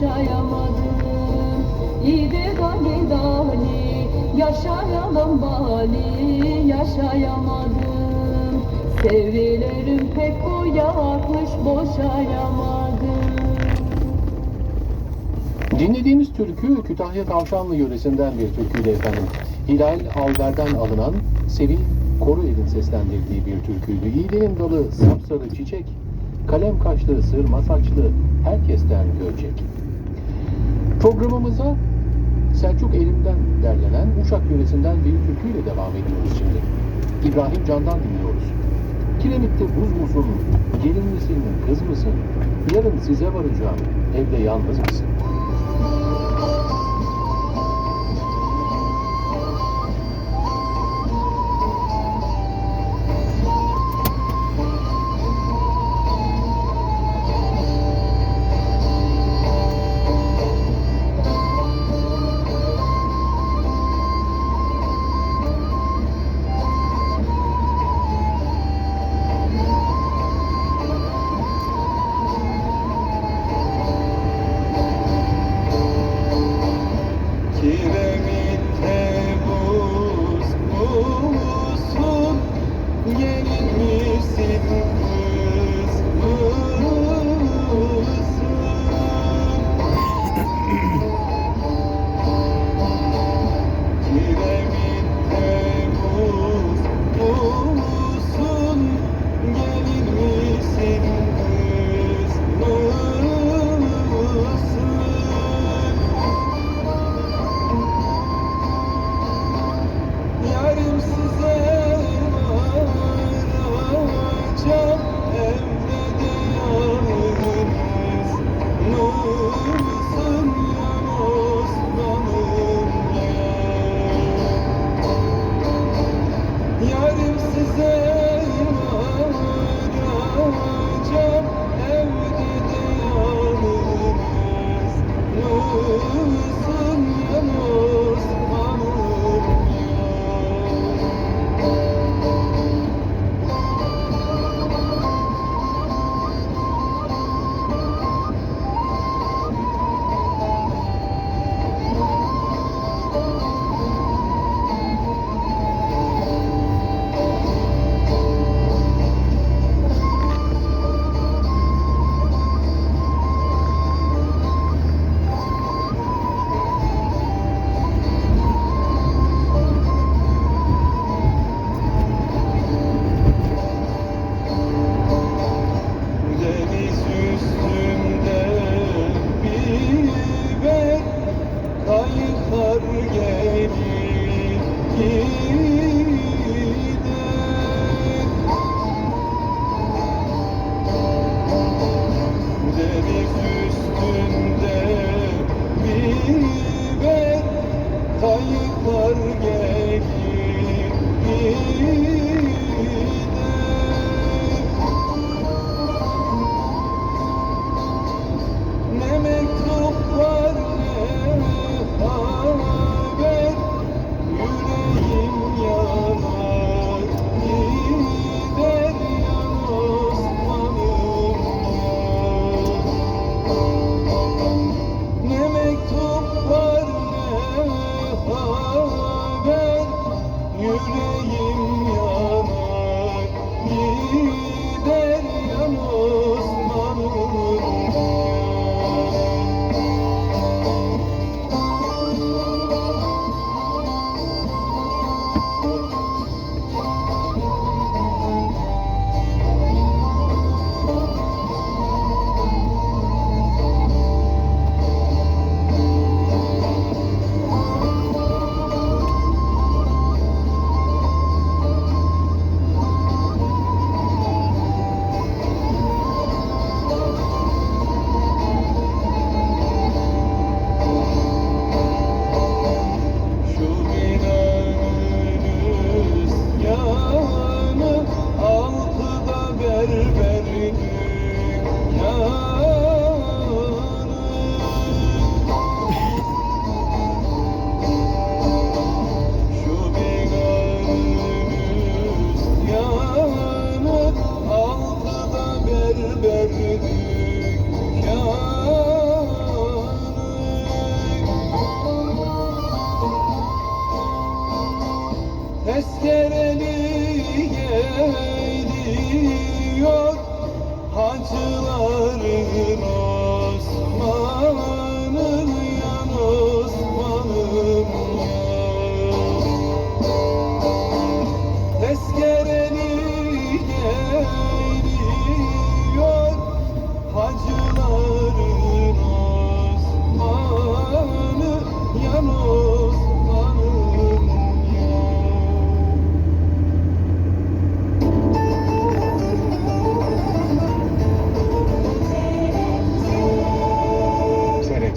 uyakmış boşayamadım İyi dali dali yaşayalım bali yaşayamadım Sevilerim pek uyakmış boşayamadım Dinlediğimiz türkü Kütahya Tavşanlı yöresinden bir türküydü efendim. Hilal Alver'den alınan Sevil Koruel'in seslendirdiği bir türküydü. Yiğidinin dalı sapsarı çiçek, kalem kaşlı sırma saçlı herkesten görecek. Programımıza Selçuk Erim'den derlenen Uşak yöresinden bir türküyle devam ediyoruz şimdi. İbrahim Can'dan dinliyoruz. Kiremitte buz musun, gelin misin, kız mısın? Yarın size varacağım, evde yalnız mısın? Thank you.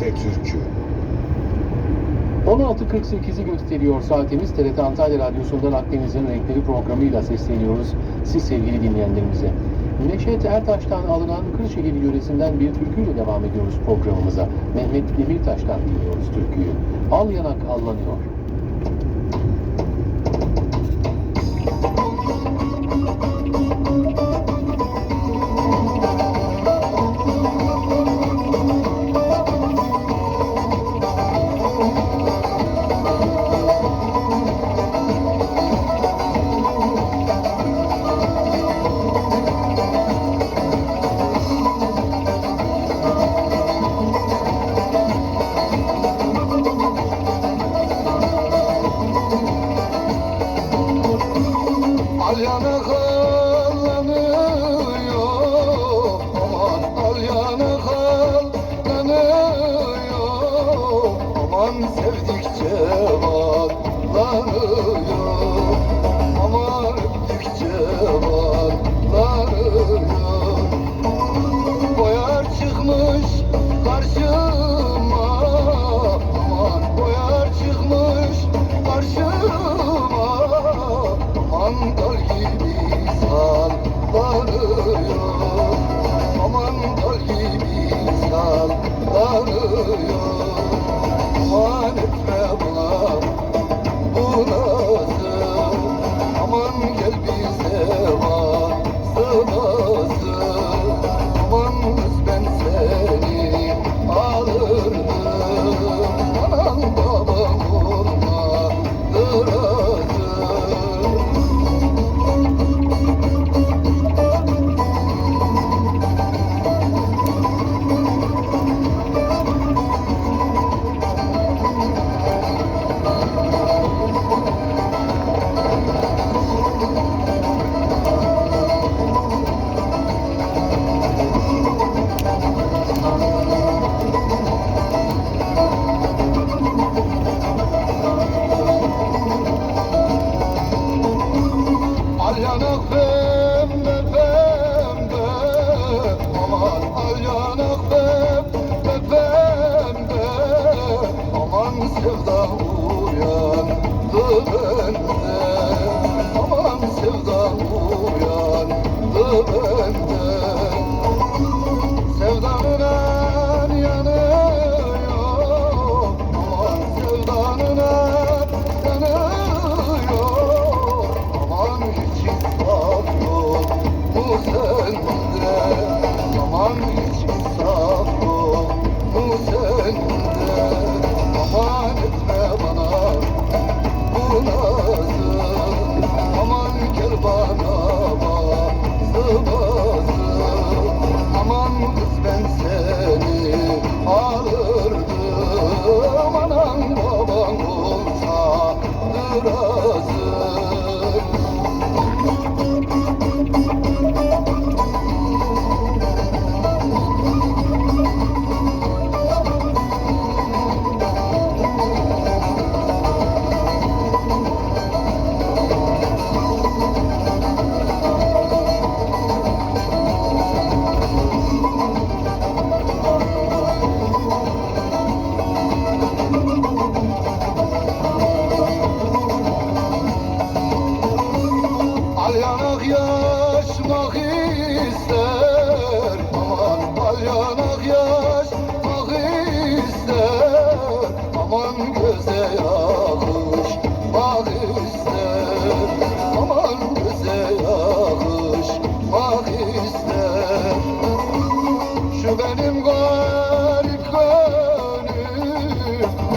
Atatürk'ü. 16.48'i gösteriyor saatimiz. TRT Antalya Radyosu'ndan Akdeniz'in Renkleri programıyla sesleniyoruz siz sevgili dinleyenlerimize. Neşet Ertaş'tan alınan Kırşehir yöresinden bir türküyle devam ediyoruz programımıza. Mehmet Demirtaş'tan dinliyoruz türküyü. Al yanak allanıyor. Al yanı kallanıyor Aman al yanı kallanıyor Aman sevdikçe vallanıyor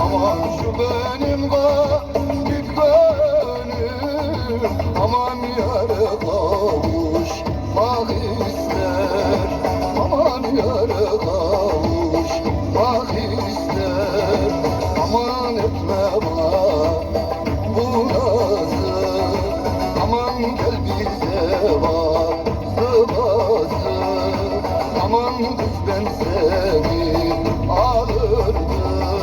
Ama şu benim garip gönlüm Aman yare kavuşmak ister. Aman yare kavuşmak ister. Aman etme bana bu nazı Aman gel bize bazı Aman kız ben seni alırdım.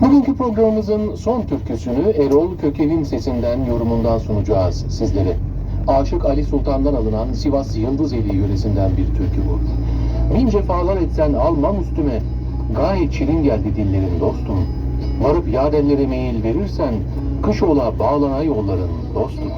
Bugünkü programımızın son türküsünü Erol Kökel'in sesinden yorumundan sunacağız sizlere. Aşık Ali Sultan'dan alınan Sivas Yıldızeli yöresinden bir türkü bu. Bin cefalar etsen almam üstüme, gayet çirin geldi dillerin dostum. Varıp yarellere meyil verirsen, kış ola bağlana yolların dostum.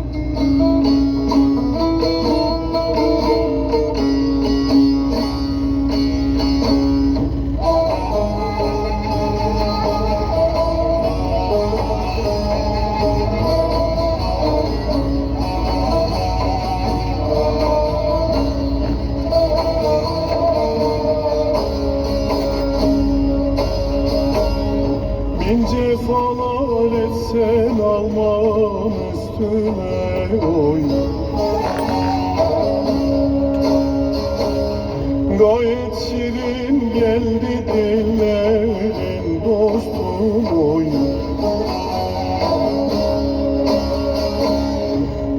Şirin geldi dillerin dostum oy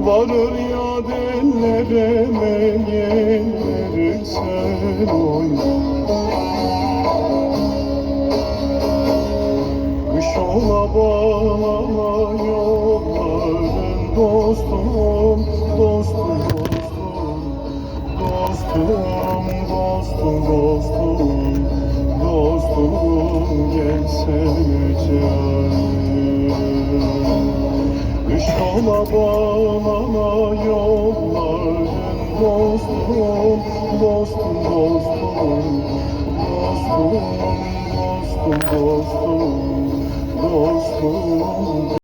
Varır ya dillere meyil verirsen oy Kış ola bağlama dostum, dostum, dostum, gelsene canım. Kış ola bağlama yolların dostum, dostum, dostum, dostum, dostum, dostum, dostum.